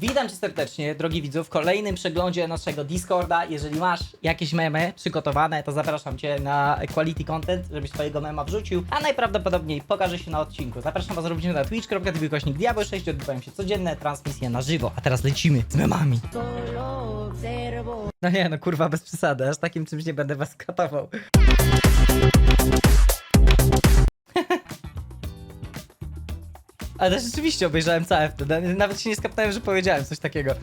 Witam cię serdecznie, drogi widzu, w kolejnym przeglądzie naszego Discorda. Jeżeli masz jakieś memy przygotowane, to zapraszam cię na Quality Content, żebyś swojego mema wrzucił, a najprawdopodobniej pokaże się na odcinku. Zapraszam was również na twitch.tv kośnik diabeł 6 odbywają się codzienne transmisje na żywo. A teraz lecimy z memami. No nie, no kurwa, bez przesady, aż takim czymś nie będę was katował. Ale rzeczywiście obejrzałem całe wtedy. Nawet się nie skapnąłem, że powiedziałem coś takiego.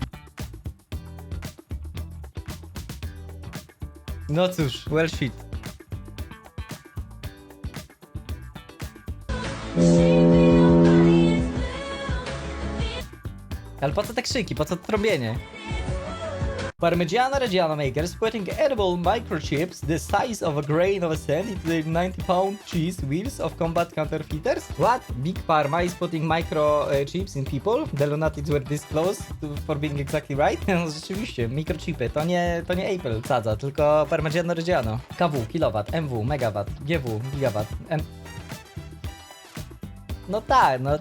No cóż, well shit. Ale po co te krzyki? Po co to trąbienie? Parmigiano Reggiano makers putting edible microchips the size of a grain of sand into the 90 pound cheese wheels of combat counterfeiters? What? Big Parma is putting microchips in people? The lunatics were this close for being exactly right? No rzeczywiście, mikrochipy, to nie, to nie Apple sadza, tylko Parmigiano Reggiano. KW, kilowatt, MW, megawatt, GW, gigawatt, M... No tak, no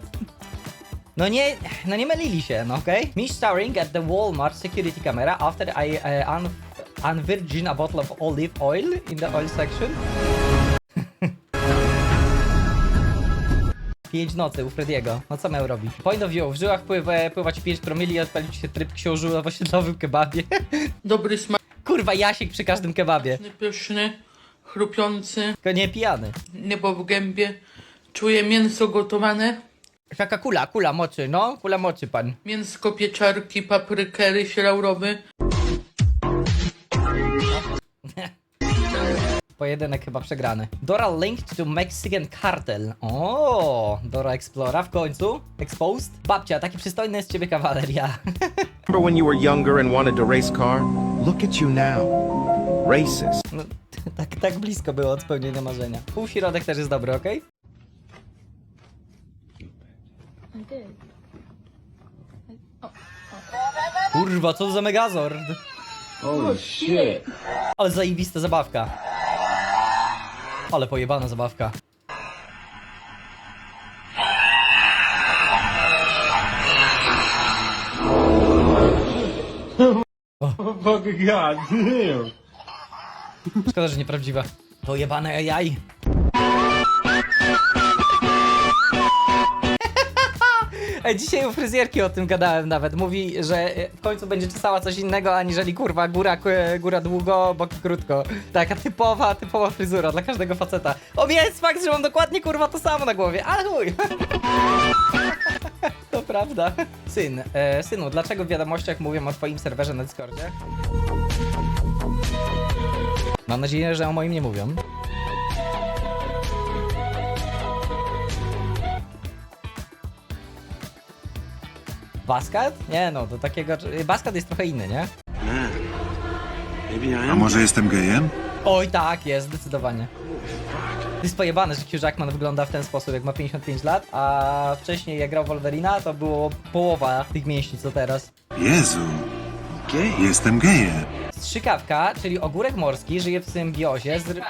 no nie, no nie mylili się, no okej? Me staring at the Walmart security camera after I uh, un unvirgin a bottle of olive oil in the oil section. Pięć nocy u Frediego. No co miał robić? Point of view. W żyłach pływa, pływać 5 promili i odpalić się tryb książu w osiedlowym kebabie. Dobry, Kurwa, Jasiek przy każdym kebabie. pyszny, chrupiący, Tylko nie pijany. niebo w gębie. Czuję mięso gotowane, Taka kula, kula mocy, no. Kula mocy, pan. mięsko pieczarki, paprykery, laurowy. Pojedynek chyba przegrany. Dora linked to Mexican cartel. O, Dora Explora w końcu. Exposed. Babcia, taki przystojny z ciebie kawaler, ja. Remember when you were younger and wanted to race car? Look at you now. Racist. No, tak, tak blisko było od spełnienia marzenia. Półśrodek też jest dobry, okej? Kurwa, co to za megazord? Holy shit. Ale zajebista zabawka. Ale pojebana zabawka. Fucking god damn. Szkoda, że nieprawdziwa. Pojebane AI. Ej, dzisiaj u fryzjerki o tym gadałem nawet. Mówi, że e, w końcu będzie czesała coś innego, aniżeli kurwa góra, k- góra długo, boki krótko. Taka typowa, typowa fryzura dla każdego faceta. O jest fakt, że mam dokładnie kurwa to samo na głowie, ale chuj. To prawda. Syn, e, synu, dlaczego w wiadomościach mówią o twoim serwerze na Discordzie? Mam nadzieję, że o moim nie mówią. Baskat? Nie no, do takiego... Baskat jest trochę inny, nie? A może jestem gejem? Oj tak, jest, zdecydowanie. To jest pojebane, że Hugh Jackman wygląda w ten sposób, jak ma 55 lat, a wcześniej jak grał Wolverina, to było połowa tych mięśni, co teraz. Jezu, Gay. jestem gejem. Strzykawka, czyli ogórek morski, żyje w symbiozie z...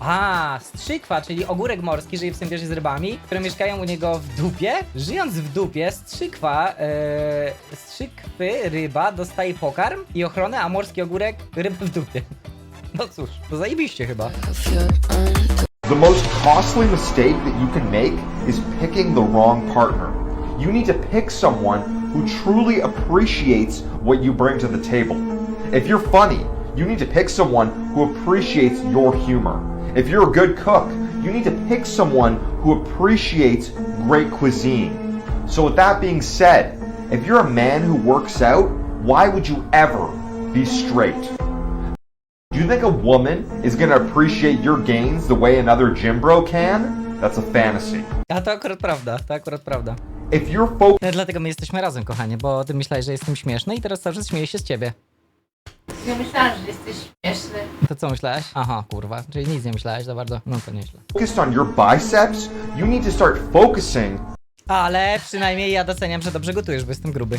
A, strzykwa, czyli ogórek morski, żyje w symbiozie z rybami, które mieszkają u niego w dupie. Żyjąc w dupie, strzykwa, e, strzykwy, ryba dostaje pokarm i ochronę, a morski ogórek rybę w dupie. No cóż, to zajebiście chyba. The most costly mistake that you can make is picking the wrong partner. You need to pick someone who truly appreciates what you bring to the table. If you're funny, you need to pick someone who appreciates your humor. If you're a good cook, you need to pick someone who appreciates great cuisine. So, with that being said, if you're a man who works out, why would you ever be straight? Do you think a woman is going to appreciate your gains the way another gym bro can? That's a fantasy. A to akurat prawda, to akurat prawda. If you're focused dlatego my jesteśmy razem, kochanie, bo ty myślałeś, że jestem śmieszny i teraz cały czas śmieję się z ciebie. Ja myślałam, że jesteś śmieszny. To co myślałeś? Aha, kurwa, czyli nic nie myślałeś za bardzo. No to nieźle. on your biceps, you need to start focusing Ale przynajmniej ja doceniam, że dobrze gotujesz, bo jestem gruby.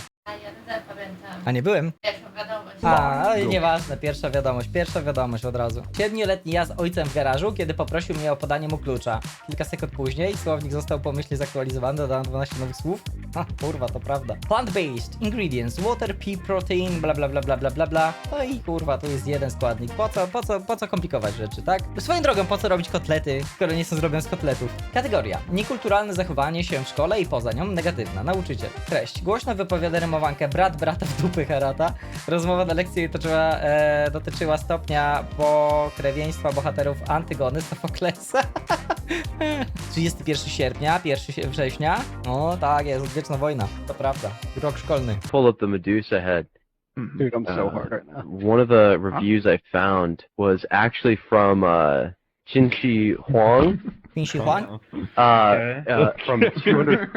A nie byłem. Pierwsza wiadomość. A, ale nieważne, pierwsza wiadomość, pierwsza wiadomość od razu. Siedmioletni ja z ojcem w garażu, kiedy poprosił mnie o podanie mu klucza. Kilka sekund później słownik został pomyślnie zaktualizowany, dodałem 12 nowych słów. Ha, kurwa, to prawda. Plant-based, ingredients, water, pea, protein, bla bla bla bla bla bla bla. No i kurwa, tu jest jeden składnik. Po co, po co, po co komplikować rzeczy, tak? Swoją drogą, po co robić kotlety, skoro nie są zrobione z kotletów? Kategoria. Niekulturalne zachowanie się w szkole i poza nią, negatywna. Nauczyciel. Treść. Głośno wypowiada rymowankę brat brata w dupy Harata. Rozmowa na lekcji toczyła, e, dotyczyła stopnia pokrewieństwa bohaterów Antygony Sofoklesa. 31 sierpnia, 1 września. O tak jest, wieczna wojna. To prawda. Rok szkolny. pull up the Medusa head. Dude, I'm so Uh, hard right now. One of the reviews I found was actually from uh, Huang, Qin Shi Huang? uh, uh, from 200,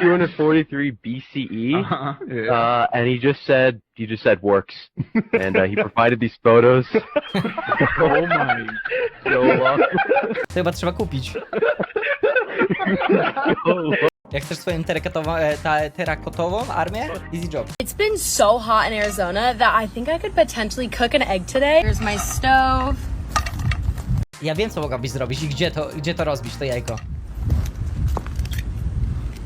243 BCE, Uh-huh. Yeah. uh, and he just said he just said works, and uh, he provided these photos. oh my. so long. To chyba trzeba kupić. Jak chcesz swoją terakotową, ta, terakotową armię? Easy job. It's been so hot in Arizona that I think I could potentially cook an egg today. Here's my stove. Ja wiem, co mogłabyś zrobić i gdzie to, gdzie to rozbić, to jajko.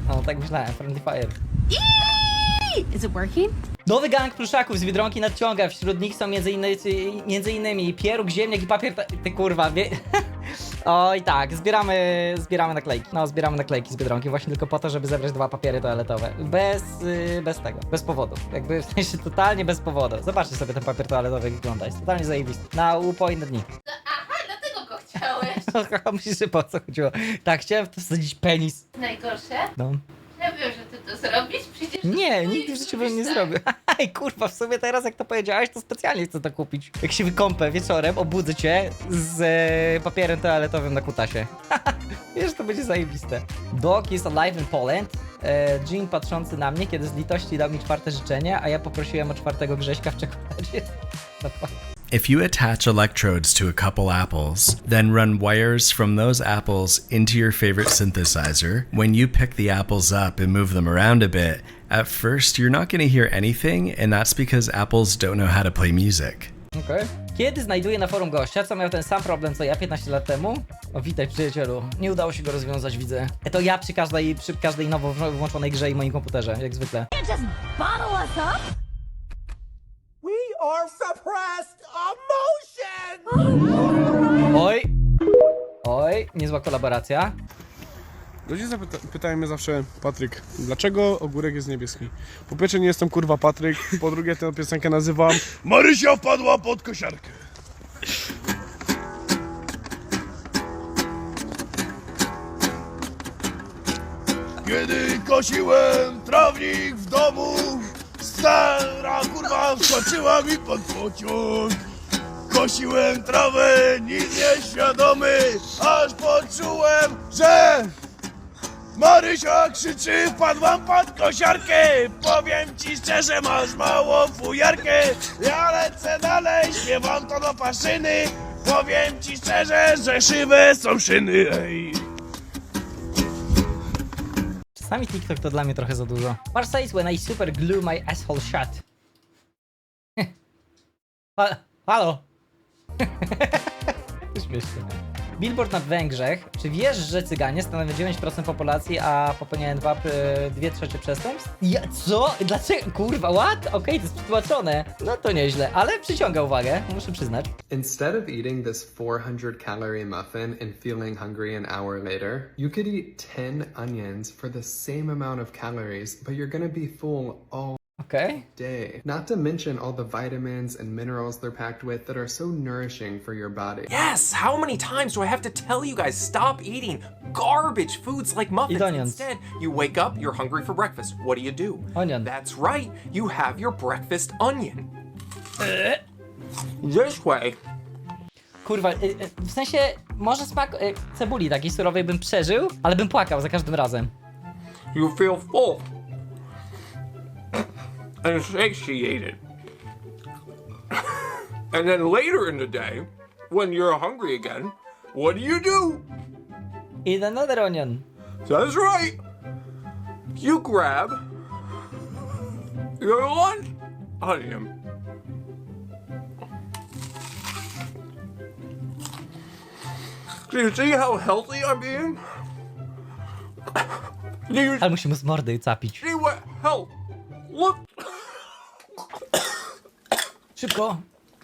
No, tak myślałem, Friendly Fire. Eee! Is it working? Nowy gang pluszaków z Biedronki nadciąga. Wśród nich są między, innymi, między innymi pieróg, ziemniak i papier... ta- Ty kurwa, wie... Oj tak, zbieramy, zbieramy naklejki. No, zbieramy naklejki z Biedronki właśnie tylko po to, żeby zebrać dwa papiery toaletowe. Bez, y, bez tego, bez powodu. Jakby w sensie totalnie bez powodu. Zobaczcie sobie ten papier toaletowy jak wygląda. Jest totalnie zajebisty. Na dni. Aha, dlatego go chciałeś. Myślisz, że po co chodziło? Tak, chciałem w to wsadzić penis. Najgorsze? No. Ja wiem, że ty to zrobisz, przecież... Nie, to nigdy w życiu bym nie tak. zrobił. Ej, kurwa, w sumie teraz jak to powiedziałeś, to specjalnie chcę to kupić. Jak się wykąpę wieczorem, obudzę cię z e, papierem toaletowym na kutasie. Wiesz, to będzie zajebiste. Dog is alive in Poland. E, Jean patrzący na mnie, kiedy z litości dał mi czwarte życzenie, a ja poprosiłem o czwartego Grześka w czekoladzie. No, If you attach electrodes to a couple apples, then run wires from those apples into your favorite synthesizer, when you pick the apples up and move them around a bit, at first you're not going to hear anything, and that's because apples don't know how to play music. Okej. Kiedy znajduję na forum gościa, co miał ten sam problem co ja 15 lat temu? O, witaj przyjacielu. Nie udało się go rozwiązać, widzę. To ja przy każdej, przy każdej nowo włączonej grze i moim komputerze, jak zwykle. Bottle us up? Oj! Oj, niezła kolaboracja. Ludzie zapyta- pytają mnie zawsze, Patryk, dlaczego ogórek jest niebieski? Po pierwsze nie jestem kurwa Patryk, po drugie tę piosenkę nazywam Marysia wpadła pod kosiarkę. Kiedy kosiłem trawnik w domu, stara kurwa wskoczyła mi pod pociąg. Kosiłem trawę, nic nieświadomy, aż poczułem, że Marysia krzyczy, wpadłam pod kosiarkę. Powiem ci szczerze, masz małą fujarkę. Ja lecę dalej, śpiewam to do paszyny. Powiem ci szczerze, że szywe są szyny, ej Czasami TikTok to dla mnie trochę za dużo. What says when I super glue my asshole shut? Ha- Halo? Śmiesznie. Billboard na Węgrzech. Czy wiesz, że Cyganie stanowią 9% populacji, a popełniają 2, 2 trzecie przestępstw? Ja, co? Dlaczego? Kurwa, what? Okej, to jest przetłumaczone. No to nieźle, ale przyciąga uwagę, muszę przyznać. Instead of eating this 400 calorie muffin and feeling hungry an hour later, you could eat 10 onions for the same amount of calories, but you're gonna be full all Okej. day. Not to mention all the vitamins and minerals they're packed with that are so nourishing for your body. Yes! How many times do I have to tell you guys stop eating garbage foods like muffins? Eat onions. Instead, you wake up, you're hungry for breakfast. What do you do? Onion. That's right. You have your breakfast onion. Eh? This way. Kurwa, y, y, w sensie, może smak y, cebuli takiej surowej bym przeżył, ale bym płakał za każdym razem. You feel full and satiated. and then later in the day, when you're hungry again, what do you do? Eat another onion. That's right. You grab your lunch I am. Do you see how healthy I'm being? Do you Ale musimy z mordy capić. see what health? Look. Szybko.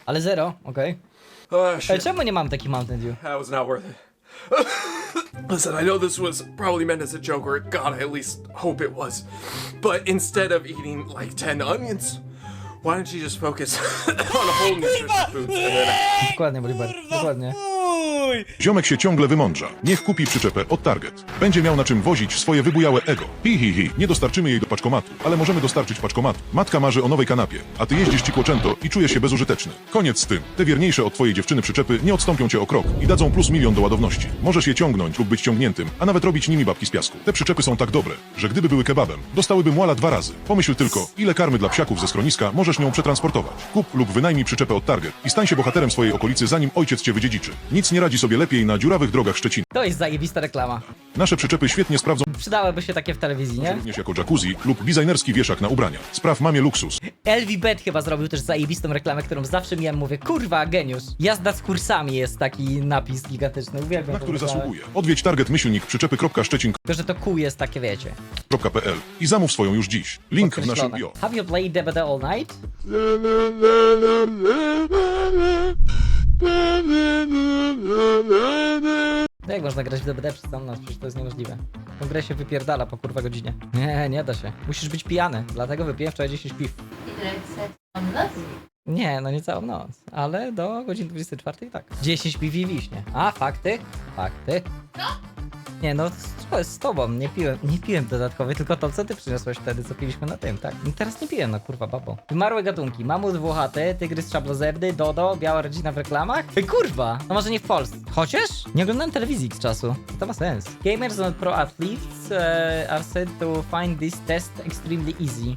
Ale zero, okej. Oh, Ej, shit. czemu nie mam takich Mountain Dew? That was not worth it. Listen, I know this was probably meant as a joke, or God, I at least hope it was. But instead of eating like 10 onions, why don't you just focus on a whole nutritious foods and then Dokładnie, Bolivar. Dokładnie. Ziomek się ciągle wymądrza. Niech kupi przyczepę od Target. Będzie miał na czym wozić swoje wybujałe ego. Hi, hi, hi. Nie dostarczymy jej do paczkomatu, ale możemy dostarczyć paczkomatu. Matka marzy o nowej kanapie, a ty jeździsz cikłoczęto i czujesz się bezużyteczny. Koniec z tym. Te wierniejsze od twojej dziewczyny przyczepy nie odstąpią cię o krok i dadzą plus milion do ładowności. Możesz je ciągnąć lub być ciągniętym, a nawet robić nimi babki z piasku. Te przyczepy są tak dobre, że gdyby były kebabem, dostałyby muala dwa razy. Pomyśl tylko, ile karmy dla psiaków ze schroniska możesz nią przetransportować. Kup lub wynajmij przyczepę od Target i stań się bohaterem swojej okolicy, zanim ojciec cię wydziedziczy. Nic nie radzi sobie lepiej na dziurawych drogach Szczecina. To jest zajebista reklama. Nasze przyczepy świetnie sprawdzą Przydałyby się takie w telewizji, nie? również jako jacuzzi lub designerski wieszak na ubrania. Spraw mamie luksus, LV Bet chyba zrobił też zajebistą reklamę, którą zawsze miałem, mówię, kurwa, geniusz. Jazda z kursami jest taki napis gigantyczny, uwielbiam na tą który reklamę. zasługuje. Odwiedź target myślnik przyczepy.szczecin.pl Tylko, że to kół jest takie, wiecie, i zamów swoją już dziś. Link w naszym bio. Have you played DBD all night? No jak można grać w DBD przez całą noc? Przecież to jest niemożliwe. Tą grę się wypierdala po kurwa godzinie. Nie, nie da się. Musisz być pijany, dlatego wypiłem wczoraj 10 piw. Nas? Nie, no nie całą noc, ale do godziny 24 tak. 10 piw i wiśnie. A, fakty? Fakty. Nie no, co jest z tobą? Nie piłem, nie piłem dodatkowo, tylko to, co ty przyniosłeś wtedy, co piliśmy na tym, tak? No teraz nie piję, no kurwa, babo. Wymarłe gatunki. Mamut włochaty, tygrys szablozerdy, dodo, biała rodzina w reklamach. Kurwa! No może nie w Polsce. Chociaż? Nie oglądałem telewizji z czasu. To ma sens. Gamers and pro athletes uh, are said to find this test extremely easy.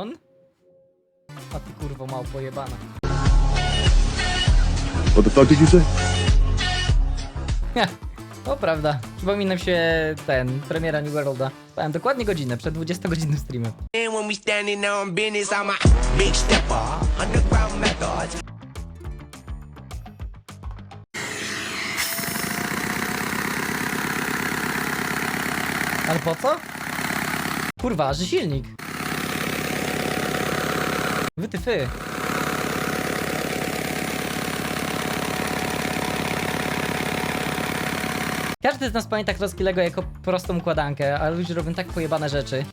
Non? A ty kurwo mało pojebana. What the fuck did you say? To prawda. Przypomina mi się ten, premiera New Worlda. Spałem dokładnie godzinę przed 20-godzinnym streamem. And when we standing on business, I'm a big stepper, underground methods. Ale po co? Kurwa, że silnik. Wytyfy. Każdy z nas pamięta Kroskilego jako prostą układankę, ale ludzie robią tak pojebane rzeczy.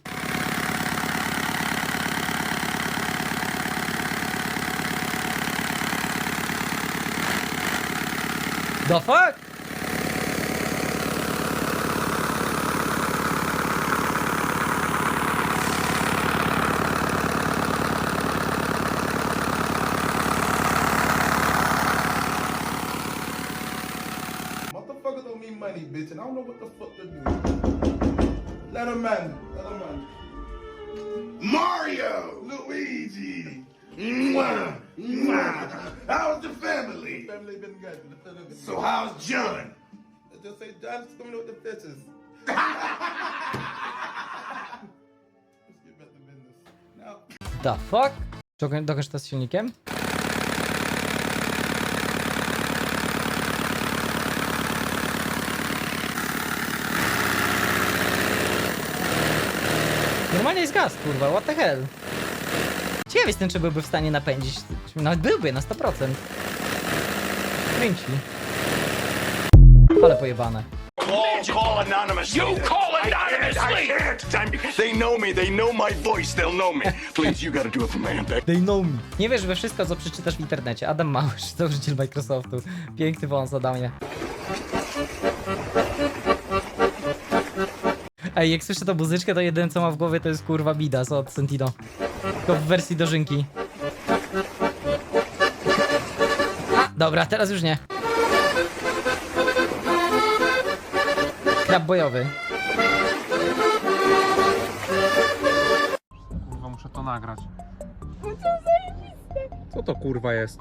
The fuck? Motherfucker don't mean money, bitch, and I don't know what the fuck to do. Let him man, let him man. Mario, Luigi. Mwah, mwah. How's the family? Family been good. Family been So how's John? good. Just say John's coming with the bitches. Let's get back to business. Now, The fuck? Dokoń- Dokończ to z silnikiem? Normalnie jest gaz, kurwa, what the hell? Ciekaw jestem, czy byłby w stanie napędzić. Nawet byłby, na 100%. Kręci. Ale pojebane. Call, call anonymously. You call anonymously. I can't. I'm, they know me. They know my voice. They'll know me. Please, you gotta do it for my impact. They know me. Nie wiesz we wszystko, co przeczytasz w internecie. Adam Małysz, założyciel Microsoftu. Piękny wąs, Adamie. Ej, jak słyszę tą muzyczkę, to jedyne co ma w głowie to jest kurwa Midas od Sentino. Tylko w wersji dożynki. Dobra, teraz już nie. Krab bojowy. Kurwa, muszę to nagrać. Co to kurwa jest?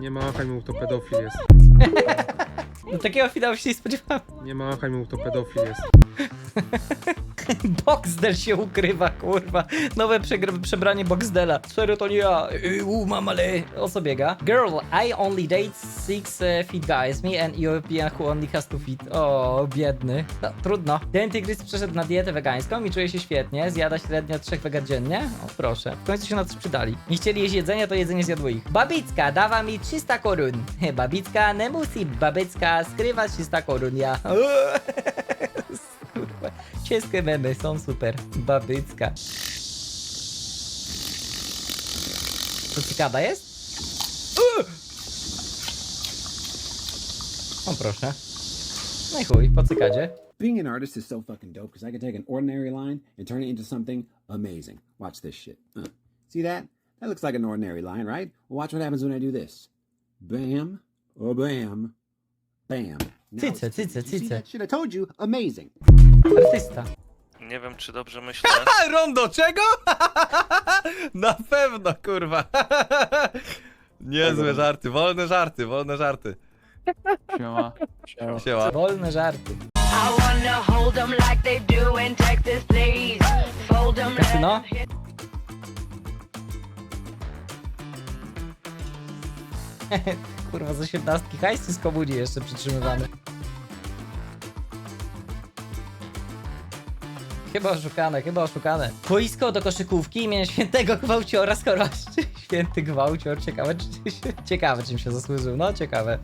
Nie machaj mu, to pedofil jest. No takiego finału się nie spodziewałem. Nie machaj mu, to pedofil jest. Boxdel się ukrywa, kurwa. Nowe przebranie Boxdela. Serio, to nie ja. Yy, U, mam, ale o co biega? Girl, I only date six uh, feet guys. Me and European who only has two feet. O, biedny. No, trudno. Ten tygrys przeszedł na dietę wegańską i czuje się świetnie. Zjada średnio trzech wegan dziennie. O, proszę. W końcu się na coś przydali. Nie chcieli jeść jedzenia, to jedzenie zjadło ich. Babicka, dawa mi 300 korun. Babicka, nie musi babicka skrywać 300 korun, ja. Cieskie memy są super. Babycka. To cykada jest? Uuu! O proszę. No i chuj, po cykadzie. Being an artist is so fucking dope because I can take an ordinary line and turn it into something amazing. Watch this shit. Uh, see that? That looks like an ordinary line, right? Well, watch what happens when I do this. Bam, oh bam, bam. Now Cyce, it's- cyce, you see cyce. that shit? I told you, amazing. Artysta. Nie wiem, czy dobrze myślę. Rondo czego? Na pewno, kurwa. Niezłe żarty, wolne żarty, wolne żarty. Siema. Siema. Wolne żarty. Kasyno? Kurwa, z osiemnastki hajsy z komuni jeszcze przytrzymywany. Chyba oszukane, chyba oszukane. Boisko do koszykówki imienia świętego gwałciora skoroszczy. Święty gwałcior, ciekawe, czy, ciekawe czym się zasłużył, no ciekawe.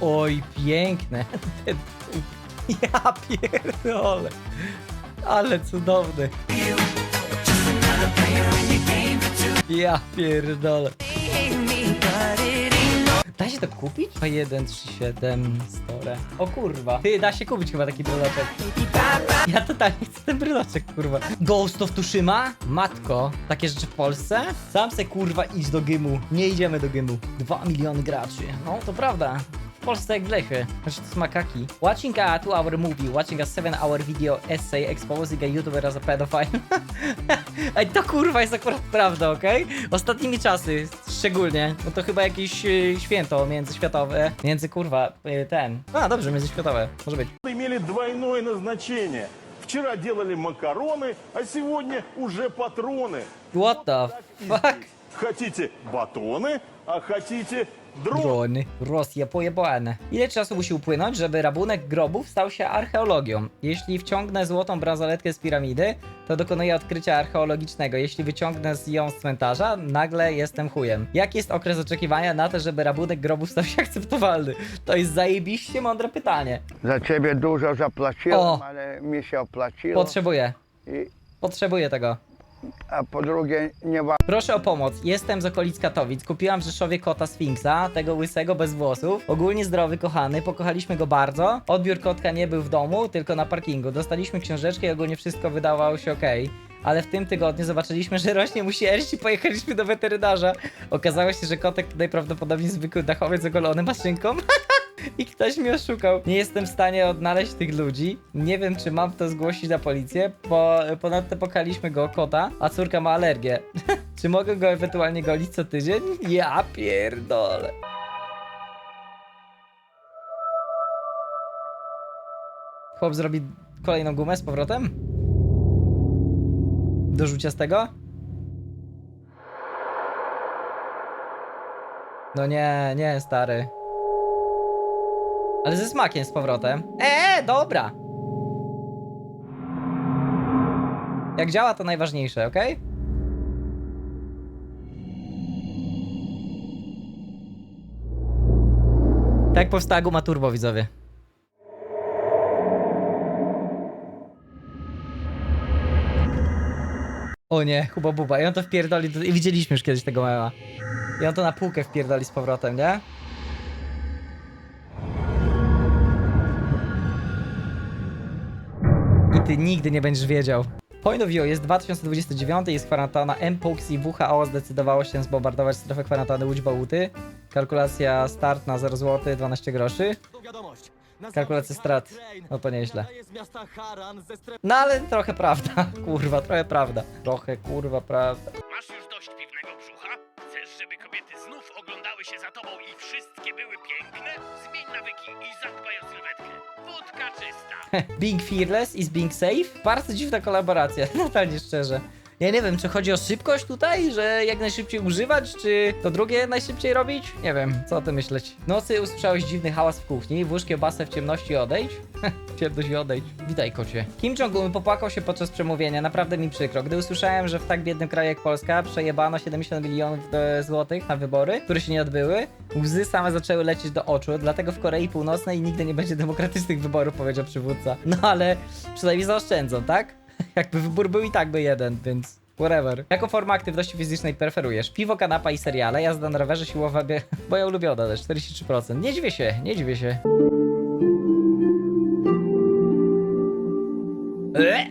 Oj, piękne. Ja pierdolę. Ale cudowny. Ja pierdolę. Da się to kupić? O 1, 3, 7, store. O kurwa. Ty, da się kupić chyba taki bryloczek. Ja totalnie chcę ten bryloczek, kurwa. Ghost of Tsushima? Matko, takie rzeczy w Polsce? Sam se kurwa idź do gymu. Nie idziemy do gymu. 2 miliony graczy. No, to prawda. W Polsce jak w Lechy. Znaczy to jest makaki. Watching a 2-hour movie, watching a 7-hour video essay exposing a YouTuber as a pedophile. Ej, to kurwa jest akurat prawda, okej? Ostatnimi czasy, szczególnie, bo to chyba jakieś y, święto międzyświatowe, między kurwa, y, ten. A, dobrze, międzyświatowe, może być. Имели двойное назначение. Вчера делали макароны, а сегодня уже патроны. What the fuck? Хотите батоны, а хотите Dró Drony. Rosja pojebane. Ile czasu musi upłynąć, żeby rabunek grobów stał się archeologią? Jeśli wciągnę złotą bransoletkę z piramidy, to dokonuję odkrycia archeologicznego. Jeśli wyciągnę z ją z cmentarza, nagle jestem chujem. Jaki jest okres oczekiwania na to, żeby rabunek grobów stał się akceptowalny? To jest zajebiście mądre pytanie. Za ciebie dużo zapłaciłem, O. ale mi się opłaciło. Potrzebuję. I Potrzebuję tego a po drugie, nie ma. Proszę o pomoc. Jestem z okolic Katowic. Kupiłam w Rzeszowie kota Sfinksa, tego łysego bez włosów. Ogólnie zdrowy, kochany. Pokochaliśmy go bardzo. Odbiór kotka nie był w domu, tylko na parkingu. Dostaliśmy książeczkę i ogólnie wszystko wydawało się ok. Ale w tym tygodniu zobaczyliśmy, że rośnie mu sierść i pojechaliśmy do weterynarza. Okazało się, że kotek najprawdopodobniej zwykły dachowiec ogolony maszynką. I ktoś mnie oszukał. Nie jestem w stanie odnaleźć tych ludzi. Nie wiem, czy mam to zgłosić na policję, bo ponadto pokaliśmy go kota, a córka ma alergię. czy mogę go ewentualnie golić co tydzień? Ja pierdolę. Chłop zrobi kolejną gumę z powrotem? Do rzucia z tego? No nie, nie, stary. Ale ze smakiem z powrotem. Eee, dobra. Jak działa, to najważniejsze, ok? Tak powstała guma turbo, widzowie. O nie, Huba Buba. I on to wpierdoli. do- I widzieliśmy już kiedyś tego mema. I on to na półkę wpierdoli z powrotem, nie? Ty nigdy nie będziesz wiedział. Point of view jest 2029, jest kwarantanna. MPOX i WHO zdecydowało się zbombardować strefę kwarantanny Łódź Bałuty. Kalkulacja start na 0 zł, 12 groszy. Kalkulacja strat. No to nieźle. No ale trochę prawda. Kurwa, trochę prawda. Trochę kurwa prawda. Masz już dość piwnego brzucha? Się za tobą i wszystkie były piękne? Zmień nawyki i zadbaj o sylwetkę. Wódka czysta. being fearless is being safe? Bardzo dziwna kolaboracja, totalnie szczerze. Ja nie wiem, czy chodzi o szybkość tutaj, że jak najszybciej używać, czy to drugie najszybciej robić? Nie wiem, co o tym myśleć. Nocy usłyszałeś dziwny hałas w kuchni, włóż kiełbasę w ciemności i odejdź? Ciemność i odejdź. Witaj, kocie. Kim Jong-un popłakał się podczas przemówienia, naprawdę mi przykro. Gdy usłyszałem, że w tak biednym kraju jak Polska przejebano 70 milionów e, złotych na wybory, które się nie odbyły, łzy same zaczęły lecieć do oczu, dlatego w Korei Północnej nigdy nie będzie demokratycznych wyborów, powiedział przywódca. No ale przynajmniej zaoszczędzą, tak? Jakby wybór był i tak by jeden, więc whatever. Jaką formę aktywności fizycznej preferujesz? Piwo, kanapa i seriale, jazda na rowerze, siłowa, bie... moja ulubiona też, 43%. Nie dziwię się, nie dziwię się. E?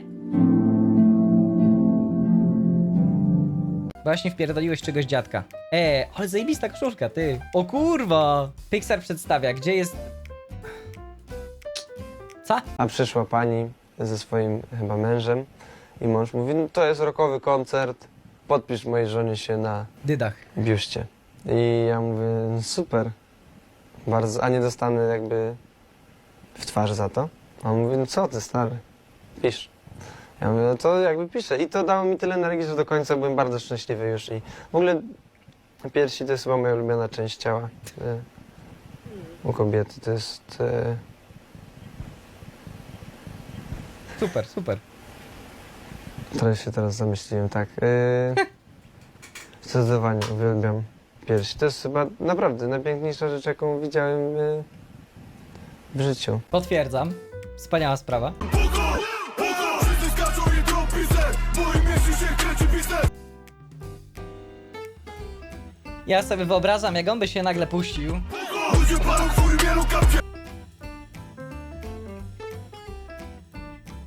Właśnie wpierdoliłeś czegoś dziadka. E, ale zajebista koszulka, ty. O kurwa! Pixar przedstawia, gdzie jest... Co? A przyszła pani ze swoim chyba mężem i mąż mówi, no to jest rokowy koncert, podpisz mojej żonie się na Dydach. biuście. I ja mówię, no super, bardzo, a nie dostanę jakby w twarz za to? A on mówi, no co ty stary, pisz. Ja mówię, no to jakby piszę. I to dało mi tyle energii, że do końca byłem bardzo szczęśliwy już. I w ogóle piersi to jest chyba moja ulubiona część ciała. e, U kobiety to jest... e, Super, super. Trochę się teraz zamyśliłem, tak. Yy, zdecydowanie uwielbiam piersi. To jest chyba naprawdę najpiękniejsza rzecz, jaką widziałem yy, w życiu. Potwierdzam. Wspaniała sprawa. Ja sobie wyobrażam, jak on by się nagle puścił. Ludzie palą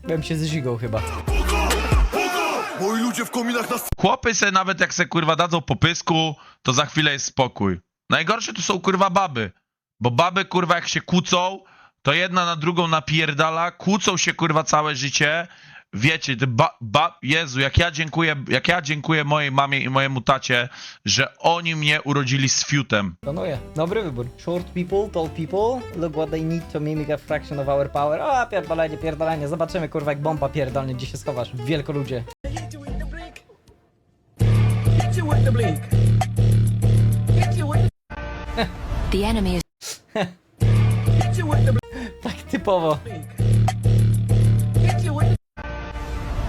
Bym się zżigał chyba. Moi ludzie w kominach na Chłopy se nawet jak se kurwa dadzą po pysku, to za chwilę jest spokój. Najgorsze tu są kurwa baby. Bo baby kurwa jak się kłócą, to jedna na drugą napierdala, kłócą się kurwa całe życie. Wiecie, ty ba, ba, Jezu, jak ja dziękuję, jak ja dziękuję mojej mamie i mojemu tacie, że oni mnie urodzili z fiutem. Planuję. Dobry wybór. Short people, tall people, look what they need to mimic a fraction of our power. A, pierdolenie, pierdolenie. Zobaczymy, kurwa, jak bomba pierdolnie, gdzie się schowasz. Wielko ludzie. The enemy is Tak typowo.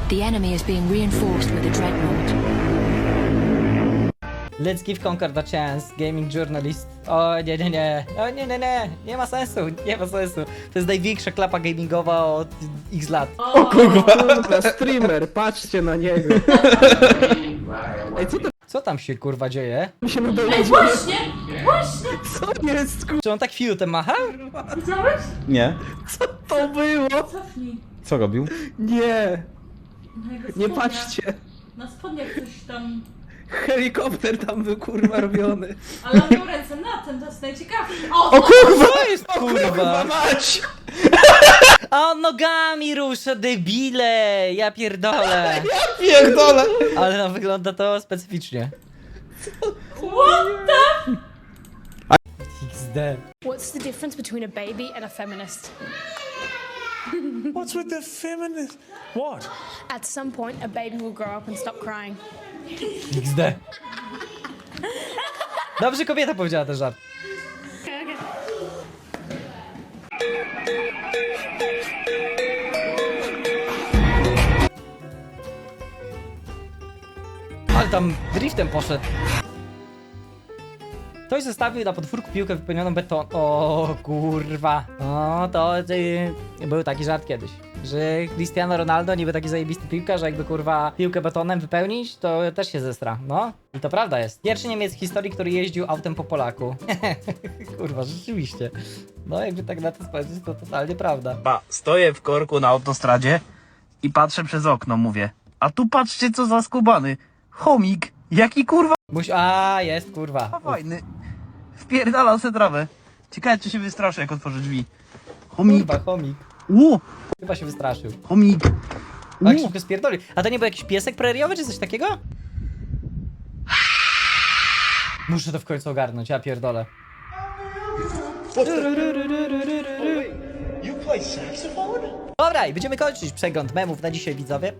The enemy is being reinforced with a dreadnought. Let's give Concord a chance, gaming journalist. O nie, nie, nie. O nie, nie, nie. Nie ma sensu, nie ma sensu. To jest największa klapa gamingowa od x lat. O kurwa, streamer, patrzcie na niego. Ej, co to Co tam się kurwa dzieje? się na dole Ej, właśnie! Właśnie! Co jest kurwa? Czy on tak fiutem macha? Widziałeś? Nie. Co to było? Co robił? Nie. Na jego Nie spodniach. patrzcie. Na spodniach coś tam... Helikopter tam był kurwa robiony. Ale on miał ręce na tym, to jest najciekawsze. O, O kurwa! Co jest kurwa? mać! A on nogami rusza, debile! Ja pierdolę! Ja pierdolę! Ale no wygląda to specyficznie. What the... XD. What's the difference between a baby and a feminist? What's with the feminist? What? At some point, a baby will grow up and stop crying. XD. Dobrze kobieta powiedziała ten żart. Ale tam driftem poszedł. Ktoś zostawił na podwórku piłkę wypełnioną beton. O kurwa. No to y, był taki żart kiedyś. Że Cristiano Ronaldo niby taki zajebisty piłkarz, że jakby kurwa piłkę betonem wypełnić, to też się zestra. No i to prawda jest. Pierwszy Niemiec w historii, który jeździł autem po Polaku. kurwa, rzeczywiście. No jakby tak na to spojrzeć, to totalnie prawda. Ba, stoję w korku na autostradzie i patrzę przez okno, mówię. A tu patrzcie co za skubany. Chomik, jaki kurwa Muś... A, jest kurwa. fajny. Wpierdalał se trawę. Ciekawe czy się wystraszy jak otworzy drzwi. Chomik. Kurwa, chomik. U, Chyba się wystraszył. chomik. Tak U. szybko spierdolił. A to nie był jakiś piesek preriowy, czy coś takiego? Muszę to w końcu ogarnąć, ja pierdolę. Dobra, i będziemy kończyć przegląd memów na dzisiaj, widzowie.